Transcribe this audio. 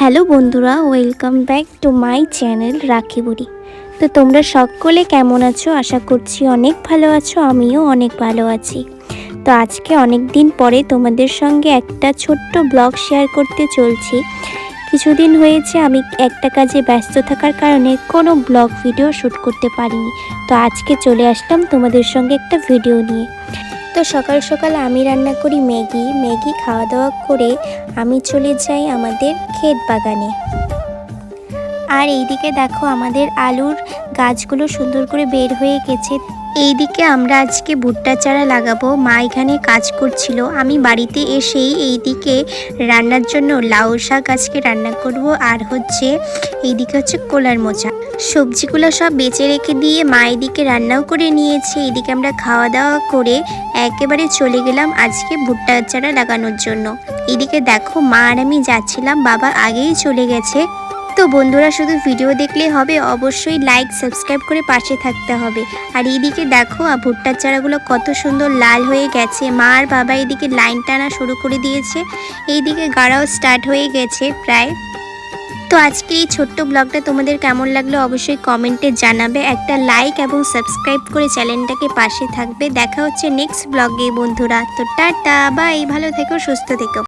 Hello বন্ধুরা, welcome back to my channel Rakhi Buri. তো তোমরা সকলে কেমন আছো? আশা করছি অনেক ভালো আছো, আমিও অনেক ভালো আছি। তো আজকে অনেক দিন পরে তোমাদের সঙ্গে একটা ছোট্ট ব্লগ শেয়ার করতে চলছি। কিছুদিন হয়েছে আমি একটা কাজে ব্যস্ত থাকার কারণে কোনো ব্লগ ভিডিও শ্যুট করতে পারিনি। তো আজকে চলে আসলাম তোমাদের সঙ্গে একটা ভিডিও নিয়ে। তো সকাল সকাল আমি রান্না করি ম্যাগি। ম্যাগি খাওয়া দাওয়া করে আমি চলে যাই আমাদের ক্ষেত বাগানে। আর এইদিকে দেখো আমাদের আলুর গাছগুলো সুন্দর করে বের হয়ে গেছে। এইদিকে আমরা আজকে ভুট্টা চারা লাগাবো। মা এখানে কাজ করছিল। আমি বাড়িতে এসেই এইদিকে রান্নার জন্য লাউ শাক আজকে রান্না করব। আর হচ্ছে এইদিকে হচ্ছে কোলার মোচা। সবজিগুলো সব বেঁচে রেখে দিয়ে মা এদিকে রান্নাও করে নিয়েছে। এদিকে আমরা খাওয়া দাওয়া করে একেবারে চলে গেলাম আজকে ভুট্টা চারা লাগানোর জন্য। এদিকে দেখো মা আর আমি যাচ্ছিলাম। বাবা আগেই চলে গেছে। তো বন্ধুরা, শুধু ভিডিও দেখলে হবে, অবশ্যই লাইক সাবস্ক্রাইব করে পাশে থাকতে হবে। আর এইদিকে দেখো ভুট্টার চারাগুলো কত সুন্দর লাল হয়ে গেছে। মা আর বাবা এদিকে লাইন টানা শুরু করে দিয়েছে। এইদিকে গাড়াও স্টার্ট হয়ে গেছে প্রায়। তো আজকে এই ছোট্ট ব্লগটা তোমাদের কেমন লাগল অবশ্যই কমেন্টে জানাবে। একটা লাইক এবং সাবস্ক্রাইব করে চ্যানেলটাকে পাশে থাকবে। দেখা হচ্ছে নেক্সট ব্লগে বন্ধুরা। তো টাটা বাই ভালো থেকো, সুস্থ থেকো।